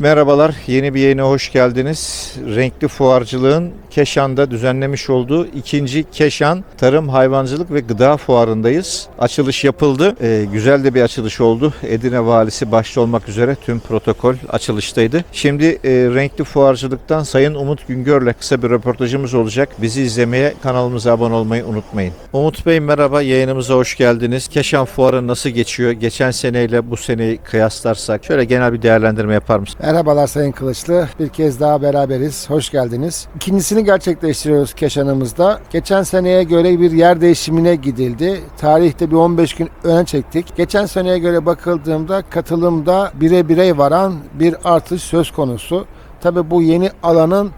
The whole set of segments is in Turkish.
Merhabalar, yeni bir yayına hoş geldiniz. Renkli Fuarcılığın Keşan'da düzenlemiş olduğu ikinci Keşan Tarım, Hayvancılık ve Gıda Fuarı'ndayız. Açılış yapıldı. Ee, güzel de bir açılış oldu. Edirne Valisi başta olmak üzere tüm protokol açılıştaydı. Şimdi e, Renkli Fuarcılık'tan Sayın Umut Güngör'le kısa bir röportajımız olacak. Bizi izlemeye, kanalımıza abone olmayı unutmayın. Umut Bey merhaba, yayınımıza hoş geldiniz. Keşan Fuarı nasıl geçiyor? Geçen seneyle bu seneyi kıyaslarsak şöyle genel bir değerlendirme yapar mısınız? Merhabalar Sayın Kılıçlı. Bir kez daha beraberiz. Hoş geldiniz. İkincisini gerçekleştiriyoruz Keşan'ımızda. Geçen seneye göre bir yer değişimine gidildi. Tarihte bir 15 gün öne çektik. Geçen seneye göre bakıldığımda katılımda bire birey varan bir artış söz konusu. Tabi bu yeni alanın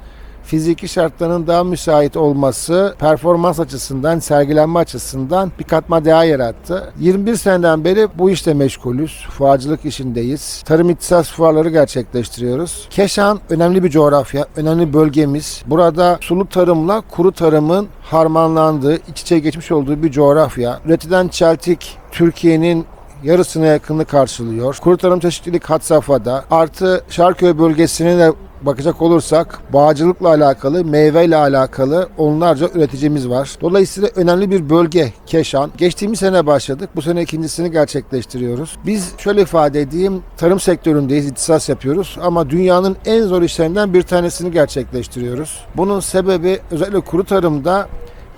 fiziki şartların daha müsait olması performans açısından, sergilenme açısından bir katma değer yarattı. 21 seneden beri bu işte meşgulüz. Fuarcılık işindeyiz. Tarım ihtisas fuarları gerçekleştiriyoruz. Keşan önemli bir coğrafya, önemli bölgemiz. Burada sulu tarımla kuru tarımın harmanlandığı, iç içe geçmiş olduğu bir coğrafya. Üretilen çeltik Türkiye'nin yarısına yakını karşılıyor. Kuru tarım çeşitlilik had safhada. Artı Şarköy bölgesine de bakacak olursak bağcılıkla alakalı, meyveyle alakalı onlarca üreticimiz var. Dolayısıyla önemli bir bölge Keşan. Geçtiğimiz sene başladık. Bu sene ikincisini gerçekleştiriyoruz. Biz şöyle ifade edeyim, tarım sektöründeyiz, ihtisas yapıyoruz ama dünyanın en zor işlerinden bir tanesini gerçekleştiriyoruz. Bunun sebebi özellikle kuru tarımda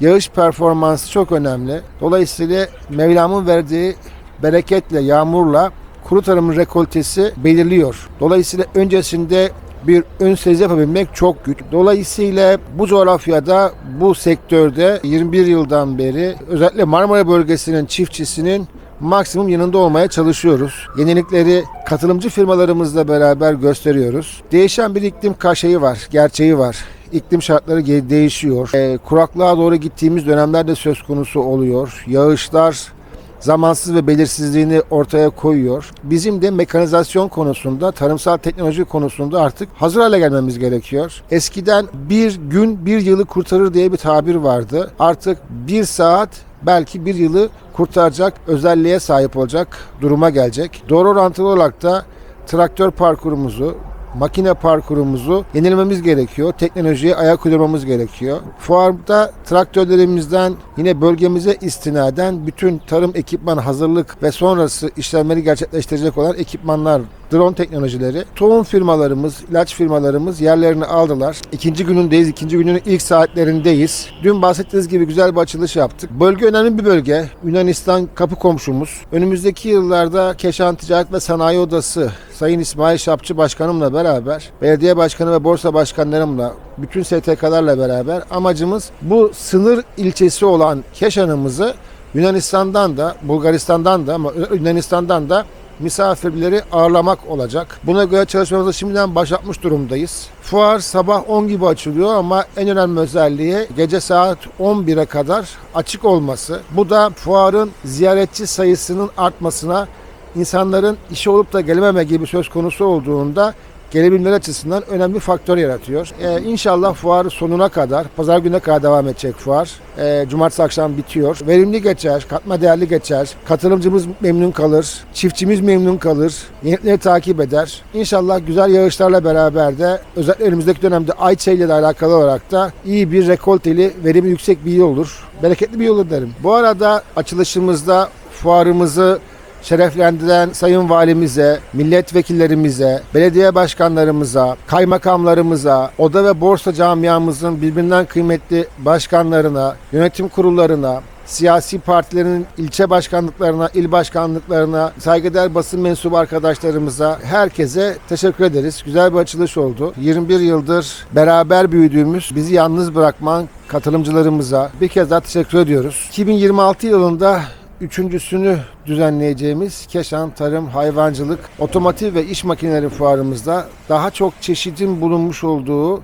yağış performansı çok önemli. Dolayısıyla Mevlam'ın verdiği bereketle, yağmurla kuru tarımın rekoltesi belirliyor. Dolayısıyla öncesinde bir ön sezi yapabilmek çok güç. Dolayısıyla bu coğrafyada, bu sektörde 21 yıldan beri özellikle Marmara bölgesinin çiftçisinin maksimum yanında olmaya çalışıyoruz. Yenilikleri katılımcı firmalarımızla beraber gösteriyoruz. Değişen bir iklim kaşeyi var, gerçeği var. İklim şartları değişiyor. Ee, kuraklığa doğru gittiğimiz dönemler de söz konusu oluyor. Yağışlar zamansız ve belirsizliğini ortaya koyuyor. Bizim de mekanizasyon konusunda, tarımsal teknoloji konusunda artık hazır hale gelmemiz gerekiyor. Eskiden bir gün bir yılı kurtarır diye bir tabir vardı. Artık bir saat belki bir yılı kurtaracak özelliğe sahip olacak duruma gelecek. Doğru orantılı olarak da traktör parkurumuzu, makine parkurumuzu yenilememiz gerekiyor. Teknolojiye ayak uydurmamız gerekiyor. Fuarda traktörlerimizden yine bölgemize istinaden bütün tarım ekipman hazırlık ve sonrası işlemleri gerçekleştirecek olan ekipmanlar, drone teknolojileri, tohum firmalarımız, ilaç firmalarımız yerlerini aldılar. İkinci günündeyiz, ikinci günün ilk saatlerindeyiz. Dün bahsettiğiniz gibi güzel bir açılış yaptık. Bölge önemli bir bölge. Yunanistan kapı komşumuz. Önümüzdeki yıllarda Keşan Ticaret ve Sanayi Odası Sayın İsmail Şapçı Başkanımla beraber, belediye başkanı ve borsa başkanlarımla, bütün STK'larla beraber amacımız bu sınır ilçesi olan Keşan'ımızı Yunanistan'dan da, Bulgaristan'dan da ama Yunanistan'dan da misafirleri ağırlamak olacak. Buna göre çalışmamızı şimdiden başlatmış durumdayız. Fuar sabah 10 gibi açılıyor ama en önemli özelliği gece saat 11'e kadar açık olması. Bu da fuarın ziyaretçi sayısının artmasına insanların işi olup da gelememe gibi söz konusu olduğunda gelebilmeleri açısından önemli faktör yaratıyor. Ee, inşallah fuar sonuna kadar, pazar gününe kadar devam edecek fuar. Ee, cumartesi akşam bitiyor. Verimli geçer, katma değerli geçer. Katılımcımız memnun kalır, çiftçimiz memnun kalır, yenilikleri takip eder. İnşallah güzel yağışlarla beraber de özellikle önümüzdeki dönemde ayçiçeği ile alakalı olarak da iyi bir rekolteli, verimi yüksek bir yıl olur. Bereketli bir yıl olur derim. Bu arada açılışımızda fuarımızı şereflendiren Sayın Valimize, milletvekillerimize, belediye başkanlarımıza, kaymakamlarımıza, oda ve borsa camiamızın birbirinden kıymetli başkanlarına, yönetim kurullarına, siyasi partilerin ilçe başkanlıklarına, il başkanlıklarına, saygıdeğer basın mensubu arkadaşlarımıza, herkese teşekkür ederiz. Güzel bir açılış oldu. 21 yıldır beraber büyüdüğümüz, bizi yalnız bırakman katılımcılarımıza bir kez daha teşekkür ediyoruz. 2026 yılında Üçüncüsünü düzenleyeceğimiz Keşan Tarım, Hayvancılık, Otomotiv ve İş Makineleri Fuarımızda daha çok çeşitin bulunmuş olduğu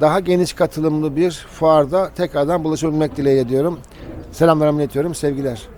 daha geniş katılımlı bir fuarda tekrardan buluşabilmek dileğiyle diyorum. Selamlarımı iletiyorum, sevgiler.